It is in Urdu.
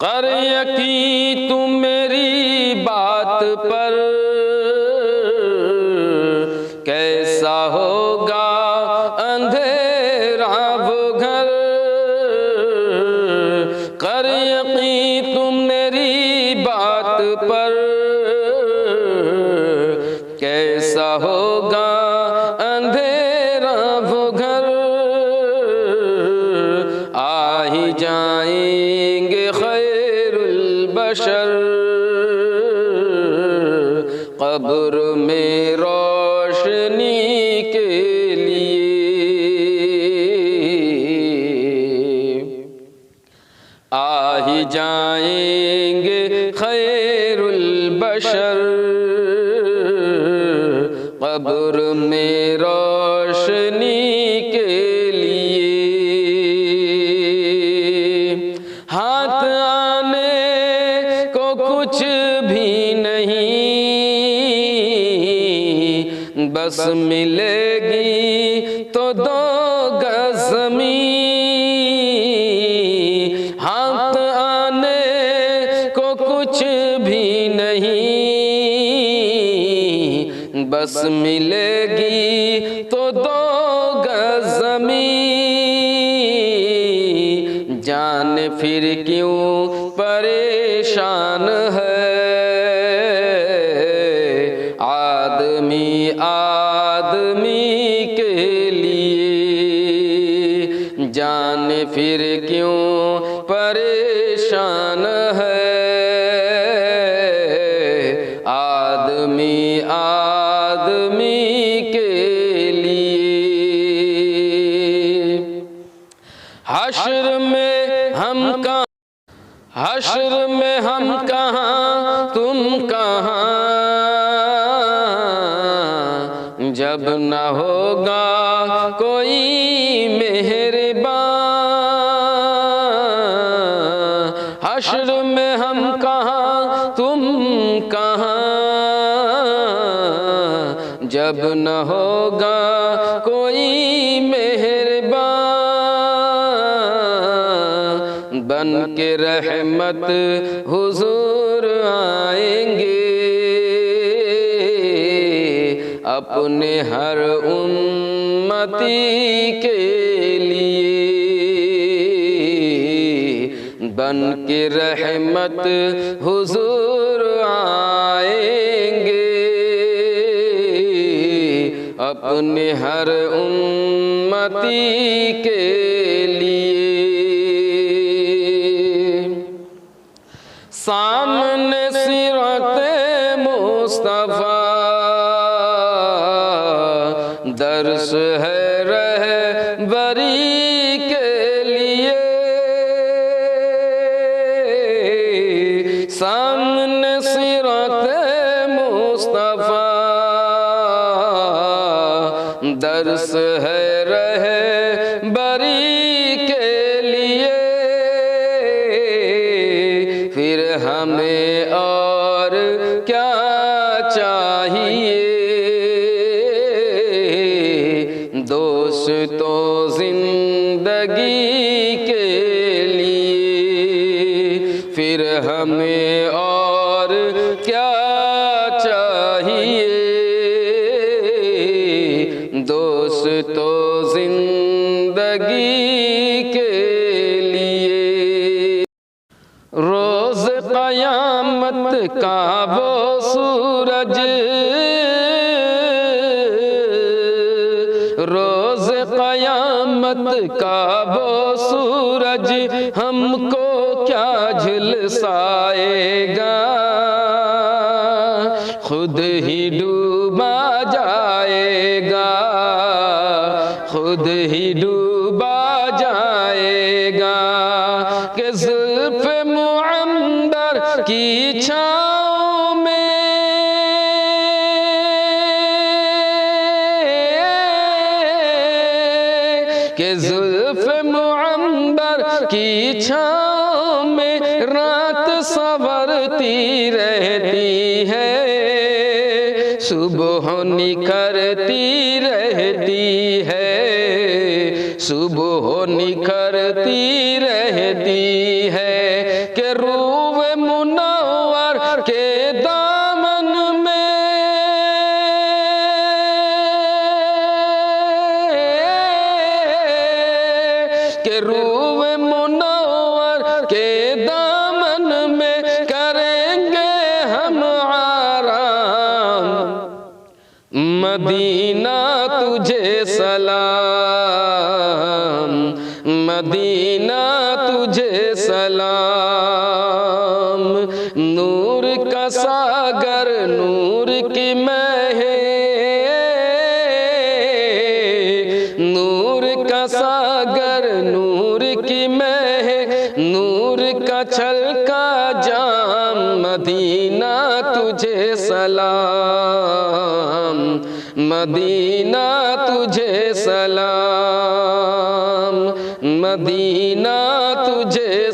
کر یقین تم میری بات پر کیسا ہوگا اندھیرا وہ گھر؟ کر یقین تم میری بات پر کیسا ہوگا قبر میں روشنی کے لیے آ ہی جائیں گے خیر البشر۔ بس ملے گی تو دو گز زمین۔ ہاتھ آنے کو کچھ بھی نہیں۔ بس ملے گی تو دو گز زمین۔ جان پھر کیوں پریشان ہے؟ جان پھر کیوں پریشان ہے؟ آدمی آدمی کے لیے۔ حشر میں ہم کہاں؟ حشر میں ہم کہاں؟ تم کہاں؟ جب نہ ہوگا کوئی حشر میں ہم کہاں، تم کہاں؟ جب نہ ہوگا کوئی مہربان، بن کے رحمت حضور آئیں گے۔ اپنے ہر امتی کے لیے بن کے رحمت حضور آئیں گے اپنے ہر امتی کے لیے۔ سامنے سیرت مصطفیٰ، درس ہے رہ بری کے درس ہے رہ بری کے لیے۔ پھر ہمیں اور کیا چاہیے؟ دوستوں زندگی کے لیے۔ پھر ہمیں اور زندگی کے لیے۔ روز قیامت کا وہ سورج۔ روز قیامت کا وہ سورج۔ ہم کو کیا جھلسائے گا؟ خود ہی ڈوبا جائے گا۔ خود ہی ڈوبا زلف معمبر کی چھاؤں میں کہ زلف معمبر کی چھاؤں میں رات سورتی رہتی ہے، صبح نکھرتی رہتی ہے، صبح نکھرتی رہتی ہے مدینہ تجھے سلام مدینہ تجھے سلام۔ سلام مدینہ تجھے سلام مدینہ تجھے